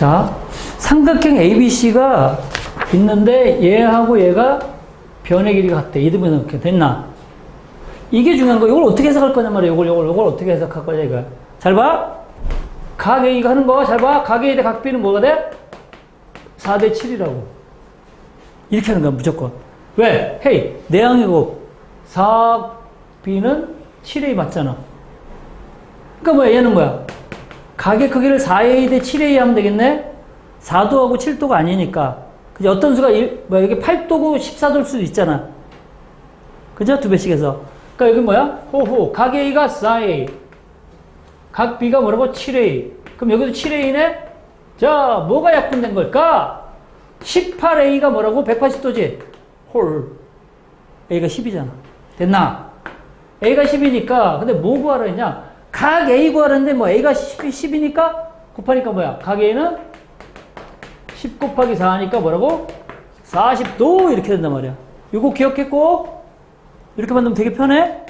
자, 삼각형 ABC가 있는데 얘하고 얘가 변의 길이가 같대. 이등변 이렇게 됐나? 이게 중요한 거. 이걸 어떻게 해석할 거냐 말이야. 이걸, 이걸, 이걸 어떻게 해석할 거냐, 이거. 잘 봐. 각 A가 하는 거, 잘 봐. 각 A 대각 B는 뭐가 돼? 4대 7이라고. 이렇게 하는 거야, 무조건. 왜? 헤이, 내항이고 4B는 7A 맞잖아. 그러니까 뭐야, 얘는 뭐야? 각의 크기를 4A 대 7A 하면 되겠네? 4도하고 7도가 아니니까. 그지? 어떤 수가, 일, 뭐야, 이게 8도고 14도일 수도 있잖아. 그죠? 두 배씩 해서. 그러니까 여기 뭐야? 호호. 각 A가 4A. 각 B가 뭐라고? 7A. 그럼 여기도 7A네? 자, 뭐가 약분된 걸까? 18A가 뭐라고? 180도지? 홀. A가 10이잖아. 됐나? A가 10이니까, 근데 뭐 구하라 했냐? 각 A 구하라는데 뭐 A가 10, 10 이니까? 곱하니까 뭐야? 각 A는 10 곱하기 4하니까 뭐라고? 40도 이렇게 된단 말이야. 이거 기억했고, 이렇게 만들면 되게 편해?